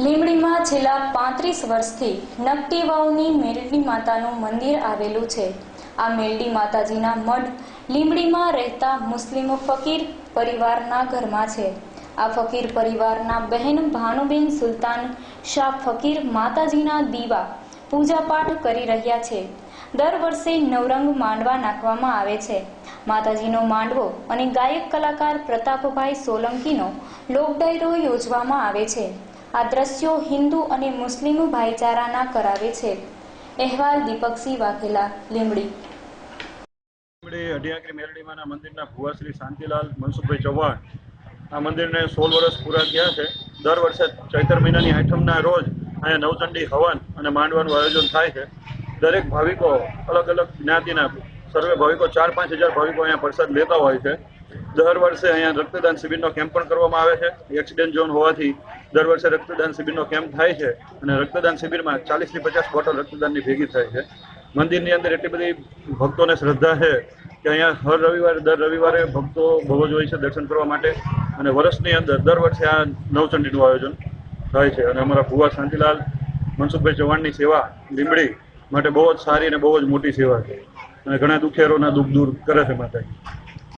લીંબડીમાં છેલ્લા પાંત્રીસ વર્ષથી નકટી વાવની મેરડી માતાનું મંદિર આવેલું છે. આ મેરડી માતાજીના મઢ લીંબડીમાં રહેતા મુસ્લિમ ફકીર પરિવારના ઘરમાં છે. આ ફકીર પરિવારના બહેન ભાનુબેન સુલતાન શાહ ફકીર માતાજીના દીવા પૂજાપાઠ કરી રહ્યા છે. દર વર્ષે નવરંગ માંડવા નાખવામાં આવે છે. માતાજીનો માંડવો અને ગાયક કલાકાર પ્રતાપભાઈ સોલંકીનો લોકડાયરો યોજવામાં આવે છે. આ દ્રશ્યો હિન્દુ અને મુસ્લિમ ભાઈચારાના કરાવે છે. અહેવાલ દીપકસિંહ વાઘેલા લીમડી અઢિયાગ્રી મેરડીમાંના મંદિરના ભુવાશ્રી શાંતિલાલ મનસુખભાઈ ચૌહાણ. આ મંદિરને સોળ વર્ષ પૂરા થયા છે. દર વર્ષે ચૈતર મહિનાની આઠમના રોજ અહીંયા નવચંડી હવન અને માંડવાનું આયોજન થાય છે. દરેક ભાવિકો અલગ અલગ જ્ઞાતિના, સર્વે ભાવિકો ચાર પાંચ હજાર ભાવિકો અહીંયા પ્રસાદ લેતા હોય છે. દર વર્ષે અહીંયા રક્તદાન શિબિરનો કેમ્પ પણ કરવામાં આવે છે. એક્સિડન્ટ ઝોન હોવાથી દર વર્ષે રક્તદાન શિબિરનો કેમ્પ થાય છે અને રક્તદાન શિબિરમાં ચાલીસથી પચાસ બોટલ રક્તદાનની ભેગી થાય છે. મંદિરની અંદર એટલી બધી ભક્તોને શ્રદ્ધા છે કે અહીંયા હર રવિવારે, દર રવિવારે ભક્તો બહુ જ છે દર્શન કરવા માટે. અને વર્ષની અંદર દર વર્ષે આ નવચંડીનું આયોજન થાય છે. અને અમારા ભુવા શાંતિલાલ, મનસુખભાઈ ચૌહાણની સેવા લીંબડી માટે બહુ જ સારી અને બહુ જ મોટી સેવા છે. અને ઘણા દુખિયારોના દુઃખ દૂર કરે છે માતાજી.